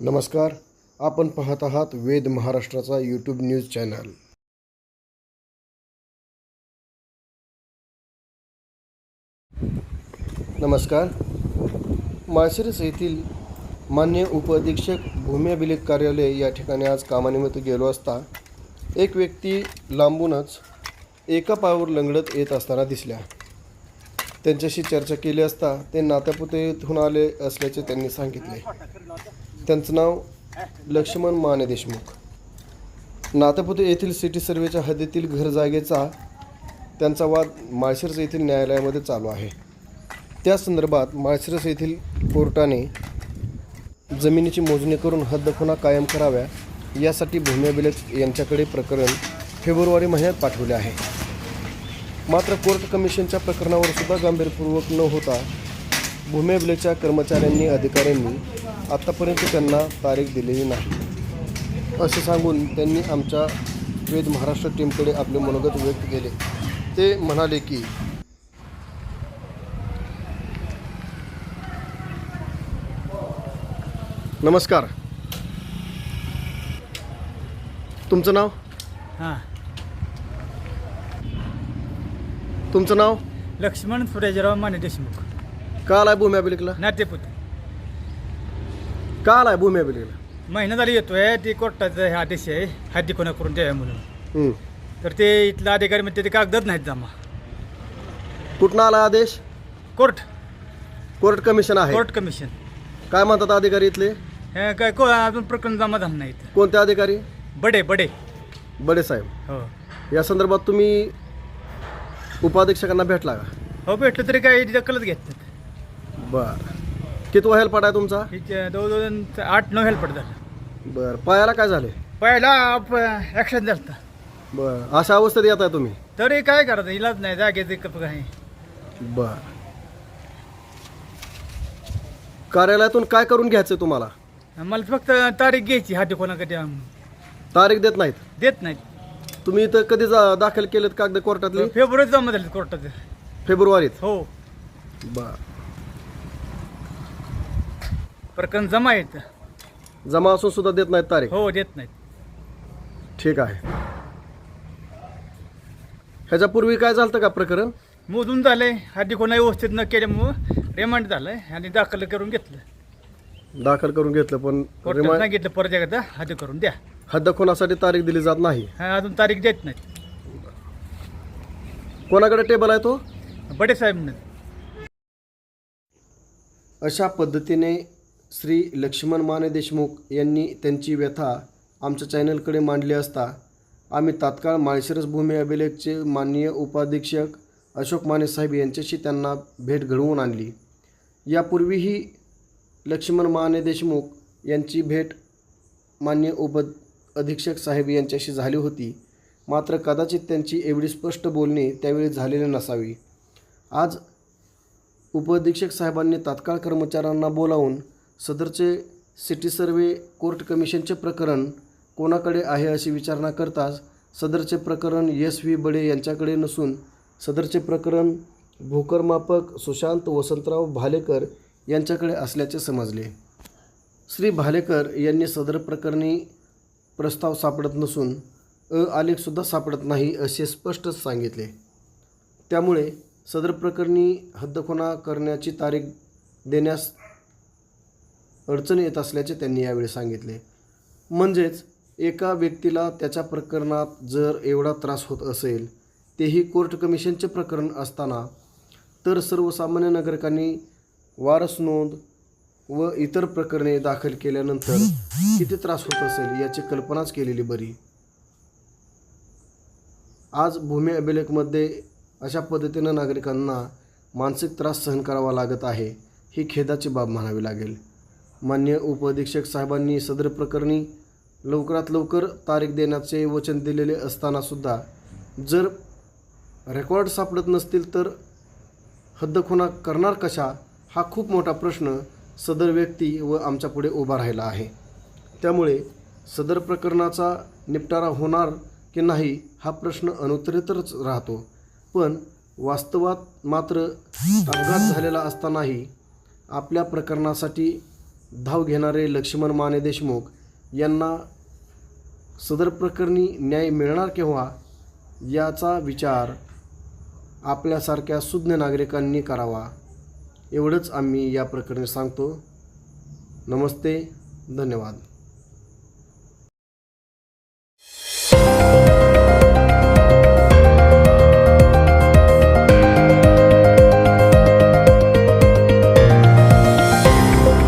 नमस्कार आपण पाहत आहात वेद महाराष्ट्राचा यूट्यूब न्यूज चॅनल. नमस्कार माळशिरस येथील मान्य उपअधीक्षक भूमी अभिलेख कार्यालय या ठिकाणी आज कामानिमित्त गेलो असता एक व्यक्ती लांबूनच एका पायावर लंगडत येत असताना दिसल्या. त्यांच्याशी चर्चा केली असता ते नात्यापुतेतून आले असल्याचे त्यांनी सांगितले. त्यांचं नाव लक्ष्मण माने देशमुख. नातापुते येथील सिटी सर्वेच्या हद्दीतील घर जागेचा त्यांचा वाद माळशिरस येथील न्यायालयामध्ये चालू आहे. त्या संदर्भात माळशिरस येथील कोर्टाने जमिनीची मोजणी करून हद्दखुणा कायम कराव्या यासाठी भूमी अभिलेख यांच्याकडे प्रकरण फेब्रुवारी महिन्यात पाठवले आहे. मात्र कोर्ट कमिशनच्या प्रकरणावर सुद्धा गांभीर्यपूर्वक न होता भूमी अभिलेखच्या कर्मचाऱ्यांनी अधिकाऱ्यांनी आत्तापर्यंत त्यांना तारीख दिलेली नाही. असे सांगून त्यांनी आमच्या वेद महाराष्ट्र टीमकडे आपले मनोगत व्यक्त केले. ते म्हणाले की नमस्कार. तुमचं नाव? हां. तुमचं नाव? लक्ष्मण सुरेजराव माने देशमुख. का आलाय भूमी अभिलेखला? नातेपुत का आलाय भूमी अभिलेखला महिना झाली येतोय ते कोर्टाचा हे आदेश आहे हद्दी कोणा करून द्याव्या म्हणून. तर ते इथला अधिकारी म्हणते ते कागदच नाहीत जमा. कुठनं आला आदेश? कोर्ट. कोर्ट कमिशन आहे. Court commission. काय म्हणतात अधिकारी इथले? हे काय को अजून प्रकरण जमा झालं नाही इथं कोणते अधिकारी? बडे बडे. बडे साहेब. हो. या संदर्भात तुम्ही उपाधीक्षकांना भेटला का? हो भेटलं तरी काय दखलच घेत नाहीत. बर. किती हेल्प पडाय तुमचा? जवळजवळ आठ नऊ हेल्पट झालं. बर पायाला काय झाले? पहिला ॲक्शन झालं. बर अशा अवस्थेत येत आहे तुम्ही? तरी काय करायचं? इलाज नाही जागेचे काय बर. कार्यालयातून काय करून घ्यायचं तुम्हाला? मला फक्त तारीख घ्यायची हाती कोणाकडे तारीख देत नाहीत? देत नाहीत. तुम्ही इथं कधी जा- दाखल केलेत कागद कोर्टातली? फेब्रुवारीत जमा झाले कोर्टाचे फेब्रुवारीत? हो. बर. प्रकरण जमा येत जमा असून सुद्धा देत नाहीत तारीख? हो देत नाहीत. ठीक आहे. ह्याच्यापूर्वी काय झालं का प्रकरण? मोजून झालंय. आधी कोणा व्यवस्थित न केल्यामुळं रिमांड झालंय आणि दाखल करून घेतलं. दाखल करून घेतलं पण कोर्टाने रिमांड सांगितलं परत एकदा हद्द करून द्या. हद्द खुनासाठी तारीख दिली जात नाही? हा, अजून तारीख देत नाहीत. कोणाकडे टेबल आहे तो? बडे साहेब अशा पद्धतीने श्री लक्ष्मण माने देशमुख यांनी त्यांची व्यथा आमच्या चॅनलकडे मांडली असता आम्ही तात्काळ माळशिरस भूमी अभिलेखचे माननीय उपाधीक्षक अशोक माने साहेब यांच्याशी त्यांना भेट घडवून आणली. यापूर्वीही लक्ष्मण माने देशमुख यांची भेट मान्य उप अधीक्षक साहेब यांच्याशी झाली होती. मात्र कदाचित त्यांची एवढी स्पष्ट बोलणी त्यावेळी झालेली नसावी. आज उपअधीक्षक साहेबांनी तात्काळ कर्मचाऱ्यांना बोलावून सदरचे सिटी सर्वे कोर्ट कमिशनचे प्रकरण कोणाकडे आहे अशी विचारणा करताच सदरचे प्रकरण एस व्ही बडे यांच्याकडे नसून सदरचे प्रकरण भूकरमापक सुशांत वसंतराव भालेकर यांच्याकडे असल्याचे समजले. श्री भालेकर यांनी सदर प्रकरणी प्रस्ताव सापडत नसून अ आलेखसुद्धा सापडत नाही असे स्पष्टच सांगितले. त्यामुळे सदर प्रकरणी हद्दखोना करण्याची तारीख देण्यास अडचण येत असल्याचे त्यांनी यावेळी सांगितले. म्हणजेच एका व्यक्तीला त्याच्या प्रकरणात जर एवढा त्रास होत असेल तेही कोर्ट कमिशनचे प्रकरण असताना तर सर्वसामान्य नागरिकांनी वारस नोंद व इतर प्रकरणे दाखल केल्यानंतर किती त्रास होत असेल याची कल्पनाच केलेली बरी. आज भूमी अभिलेखमध्ये अशा पद्धतीनं नागरिकांना मानसिक त्रास सहन करावा लागत आहे ही खेदाची बाब म्हणावी लागेल. मान्य उपअधीक्षक साहेबांनी सदर प्रकरणी लवकरात लवकर तारीख देण्याचे वचन दिलेले असतानासुद्धा जर रेकॉर्ड सापडत नसतील तर हद्दखुणा करणार कशा हा खूप मोठा प्रश्न सदर व्यक्ती व आमच्यापुढे उभा राहिला आहे. त्यामुळे सदर प्रकरणाचा निपटारा होणार की नाही हा प्रश्न अनुत्तरितच राहतो. पण वास्तवात मात्र अपघात झालेला असतानाही आपल्या प्रकरणासाठी धाव घेणारे लक्ष्मण माने देशमुख यांना सदर प्रकरणी न्याय मिळणार केव्हा याचा विचार आपल्यासारख्या सुज्ञ नागरिकांनी करावा. एवढंच आम्ही या प्रकरणी सांगतो. नमस्ते धन्यवाद.